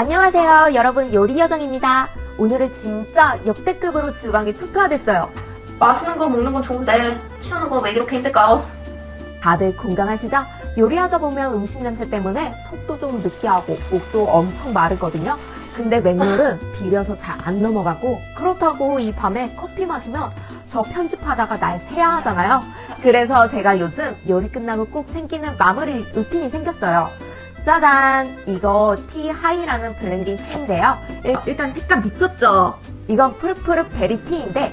안녕하세요. 여러분 요리 여정입니다. 오늘은 진짜 역대급으로 주방이 초토화됐어요. 맛있는 거 먹는 건 좋은데 치우는 거 왜 이렇게 힘들까요? 다들 공감하시죠? 요리하다 보면 음식 냄새 때문에 속도 좀 느끼하고 목도 엄청 마르거든요. 근데 맹물은 비려서 잘 안 넘어가고 그렇다고 이 밤에 커피 마시면 저 편집하다가 날 새야 하잖아요. 그래서 제가 요즘 요리 끝나고 꼭 챙기는 마무리 루틴이 생겼어요. 짜잔! 이거 티 하이라는 블렌딩 티인데요. 일- 일단 색감 미쳤죠? 이건 푸르푸르 베리 티인데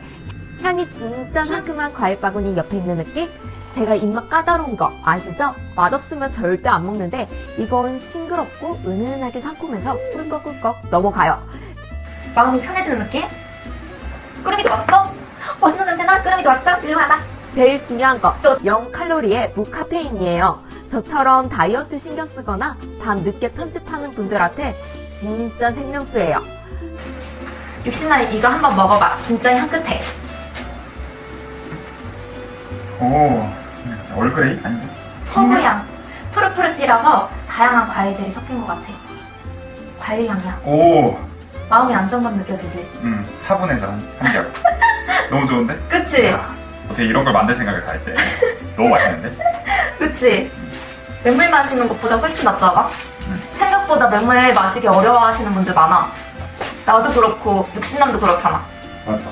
향이 진짜 상큼한 과일 바구니 옆에 있는 느낌? 제가 입맛 까다로운 거 아시죠? 맛없으면 절대 안 먹는데 이건 싱그럽고 은은하게 상콤해서 꿀꺽꿀꺽 넘어가요. 마음이 편해지는 느낌? 끓이기도 왔어? 맛있는 냄새나? 끓이기도 왔어? 일로 와봐 제일 중요한 거 0칼로리의 무카페인이에요. 저처럼 다이어트 신경 쓰거나 밤 늦게 편집하는 분들한테 진짜 생명수예요. 육신나이 이거 한번 먹어봐 진짜 향긋해 오, 얼그레이? 아닌데? 서구향 푸르푸르띠라서 다양한 과일들이 섞인 것 같아 과일 향이야 오, 마음의 안정감 느껴지지? 음, 차분해져, 한결. 너무 좋은데? 그치? 야, 어떻게 이런 걸 만들 생각을 할 때. 너무 맛있는데? 그치? 맹물 마시는 것보다 훨씬? 음. 생각보다 맹물 마시기 어려워하시는 분들 많아 나도 그렇고 육신남도 그렇잖아 맞아.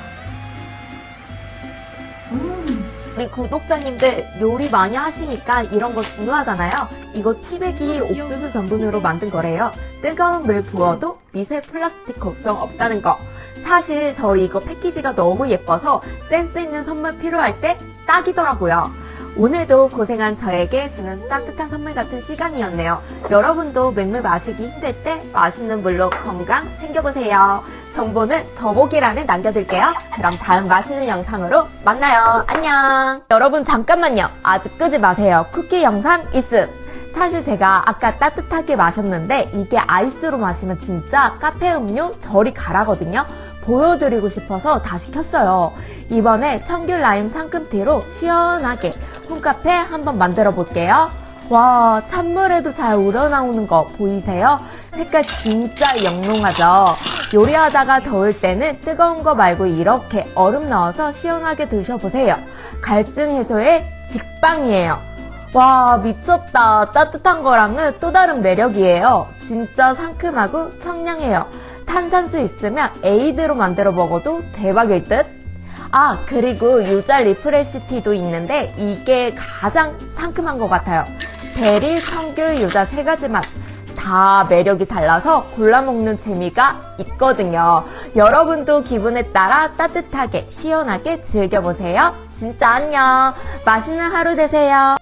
우리 구독자님들 요리 많이 하시니까 이런 거 중요하잖아요. 이거 티백이 옥수수 전분으로 만든 거래요. 뜨거운 물 부어도 미세 플라스틱 걱정 없다는 거. 사실 저 이거 패키지가 너무 예뻐서 센스 있는 선물 필요할 때 딱이더라고요. 오늘도 고생한 저에게 주는 따뜻한 선물 같은 시간이었네요. 여러분도 맹물 마시기 힘들 때 맛있는 물로 건강 챙겨보세요. 정보는 더보기란에 남겨둘게요. 그럼 다음 맛있는 영상으로 만나요. 안녕. 여러분 잠깐만요. 아직 끄지 마세요. 쿠키 영상 있음. 사실 제가 아까 따뜻하게 마셨는데 이게 아이스로 마시면 진짜 카페 음료 저리 가라거든요. 보여드리고 싶어서 다시 켰어요. 이번에 청귤 라임 상큼티로 시원하게 홈카페 한번 만들어 볼게요. 와, 찬물에도 잘 우러나오는 거 보이세요? 색깔 진짜 영롱하죠? 요리하다가 더울 때는 뜨거운 거 말고 이렇게 얼음 넣어서 시원하게 드셔보세요. 갈증 해소의 직방이에요. 와, 미쳤다. 따뜻한 거랑은 또 다른 매력이에요. 진짜 상큼하고 청량해요. 탄산수 있으면 에이드로 만들어 먹어도 대박일 듯? 아, 그리고 유자 리프레시 티도 있는데 이게 가장 상큼한 것 같아요. 베리, 청귤, 유자 세 가지 맛. 다 매력이 달라서 골라 먹는 재미가 있거든요. 여러분도 기분에 따라 따뜻하게, 시원하게 즐겨보세요. 진짜 안녕. 맛있는 하루 되세요.